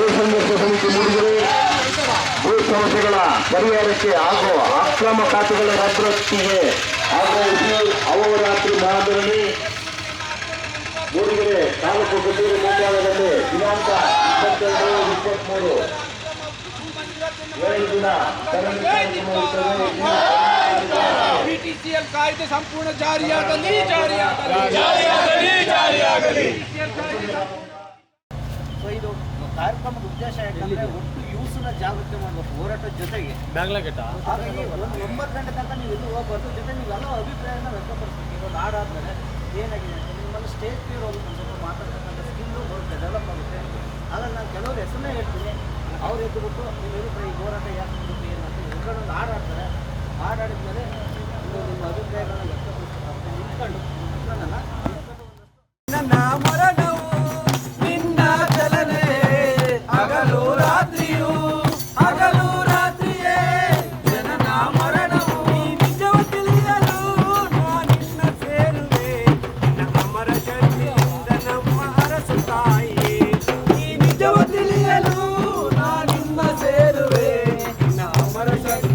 ಭೂ ಸಂಘರ್ಷ ಸಮಿತಿ ಮೂಡಿದರೆ ಭೂ ಸಮಸ್ಯೆಗಳ ಪರಿಹಾರಕ್ಕೆ ಹಾಗೂ ಅಕ್ರಮ ಖಾತೆಗಳ ಅಭಿವೃದ್ಧಿಗೆ ಆಗ್ರಹಿಸಿ ಅವರಾತ್ರಿ ಮಹಾದರಣಿ ಮೂಡಿಗೆರೆ ತಾಲೂಕು ಕಚೇರಿ ಮುಂಭಾಗದಲ್ಲಿ ದಿನಾಂಕ ಇಪ್ಪತ್ತೆರಡು ಇಪ್ಪತ್ಮೂರು. ಏಳು ದಿನ ಬಿಟಿಸಿಎಲ್ ಕಾಯ್ದೆ ಸಂಪೂರ್ಣ ಜಾರಿಯಾಗಲಿ ಜಾರಿಯಾಗಲಿ. ಸೊ ಇದು ಕಾರ್ಯಕ್ರಮದ ಉದ್ದೇಶ ಏನಂದ್ರೆ ಒಟ್ಟು ಯೂಸ್ನ ಜಾಗೃತಿ ಮಾಡಬೇಕು ಹೋರಾಟದ ಜೊತೆಗೆ ಹಾಗಾಗಿ ಒಂದು ಒಂಬತ್ತು ಗಂಟೆ ತನಕ ನೀವು ಎಲ್ಲೂ ಹೋಗ್ಬಾರ್ದು. ಜೊತೆ ನೀವೆಲ್ಲ ಅಭಿಪ್ರಾಯನ ವ್ಯಕ್ತಪಡಿಸ್ಬೇಕು. ಇವಾಗ ಹಾಡಾದ್ಮೇಲೆ ಏನಾಗಿದೆ ಅಂತ ನಿಮ್ಮಲ್ಲಿ ಸ್ಟೇಜ್ ಫಿಯರ್ ಹೋಗಿ ಒಂದು ಸ್ವಲ್ಪ ಮಾತಾಡ್ತಕ್ಕಂಥ ಸ್ಕಿಲ್ಲು ಬರುತ್ತೆ ಡೆವಲಪ್ ಆಗುತ್ತೆ. ಹಾಗಾಗಿ ನಾನು ಕೆಲವರು ಹೆಸರನ್ನೇ ಹೇಳ್ತೀನಿ. ಅವ್ರು ಎದ್ದುಬಿಟ್ಟು ನೀವು ಹೇಳಿದ್ರೆ ಈ ಹೋರಾಟ ಯಾಕೆ ಮುಂದಕ್ಕೆ ಏನು ಅಂತ ಎಲ್ಲರೊಂದು ಹಾಡಾಡ್ತಾರೆ ಹಾಡಾಡಿದ್ಮೇಲೆ ನೀವು ನಿಮ್ಮ ಅಭಿಪ್ರಾಯಗಳನ್ನ ವ್ಯಕ್ತಪಡಿಸ್ತಾರೆ ನಿಂತ್ಕೊಂಡು ನಿನ್ನ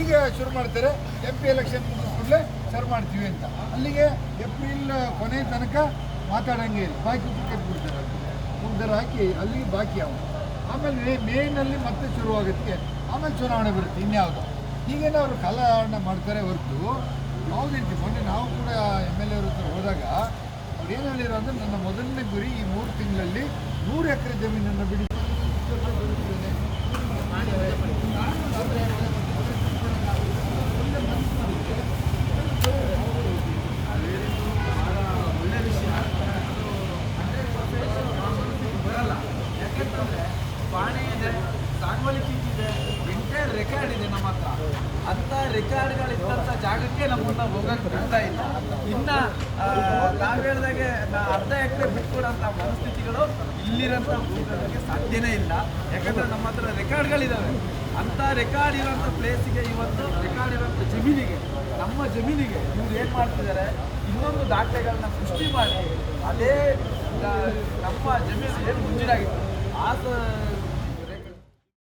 ಈಗ ಶುರು ಮಾಡ್ತಾರೆ ಎಂ ಪಿ ಎಲೆಕ್ಷನ್ ಕೂಡಲೇ ಶುರು ಮಾಡ್ತೀವಿ ಅಂತ. ಅಲ್ಲಿಗೆ ಏಪ್ರಿಲ್ ಕೊನೆ ತನಕ ಮಾತಾಡಂಗೆ ಇಲ್ಲ. ಬಾಕಿ ಟಿಕೆಟ್ ಕೊಡ್ತಾರೆ ಮುಗ್ದರ ಹಾಕಿ, ಅಲ್ಲಿ ಬಾಕಿ ಅವನು ಆಮೇಲೆ ಮೇನಲ್ಲಿ ಮತ್ತೆ ಶುರುವಾಗುತ್ತೆ. ಆಮೇಲೆ ಚುನಾವಣೆ ಬರುತ್ತೆ ಇನ್ಯಾವುದು. ಈಗೇನೋ ಅವರು ಕಾಲಹರಣ ಮಾಡ್ತಾರೆ ಹೊರತು. ಯಾವುದೇ ರೀತಿ ಮೊನ್ನೆ ನಾವು ಕೂಡ ಎಂ ಎಲ್ ಎ ಹತ್ರ ಹೋದಾಗ ಅವ್ರು ಏನು ಹೇಳಿರೋ ಅಂದರೆ, ನನ್ನ ಮೊದಲನೇ ಗುರಿ ಈ ಮೂರು ತಿಂಗಳಲ್ಲಿ ನೂರು ಎಕರೆ ಜಮೀನನ್ನು ಬಿಡಿ ರೆಕಾರ್ಡ್ ಇದೆ ನಮ್ಮ ಹತ್ರ. ಅಂತ ರೆಕಾರ್ಡ್ಗಳಿದ್ದಂಥ ಜಾಗಕ್ಕೆ ನಮ್ಮನ್ನ ಹೋಗಕ್ಕೆ ಬಿಡ್ತಾ ಇಲ್ಲ. ಇನ್ನ ನಾವು ಹೇಳ್ದಾಗೆ ಅರ್ಧ ಎಕರೆ ಬಿಟ್ಕೊಡೋಂಥ ಮನಸ್ಥಿತಿಗಳು ಇಲ್ಲಿರೋಂಥ ಭೂಗಳಿಗೆ ಸಾಧ್ಯನೇ ಇಲ್ಲ. ಯಾಕಂದ್ರೆ ನಮ್ಮ ಹತ್ರ ರೆಕಾರ್ಡ್ಗಳಿದ್ದಾವೆ ಅಂತ ರೆಕಾರ್ಡ್ ಇರೋಂಥ ಪ್ಲೇಸಿಗೆ ಇವತ್ತು ರೆಕಾರ್ಡ್ ಇರೋಂಥ ಜಮೀನಿಗೆ, ನಮ್ಮ ಜಮೀನಿಗೆ ಇವ್ರು ಏನು ಮಾಡ್ತಿದ್ದಾರೆ ಇನ್ನೊಂದು ದಾಖಲೆಗಳನ್ನ ಸೃಷ್ಟಿ ಮಾಡಿ, ಅದೇ ನಮ್ಮ ಜಮೀನು ಏನು ಮುಂಜಿನಾಗಿತ್ತು ಆ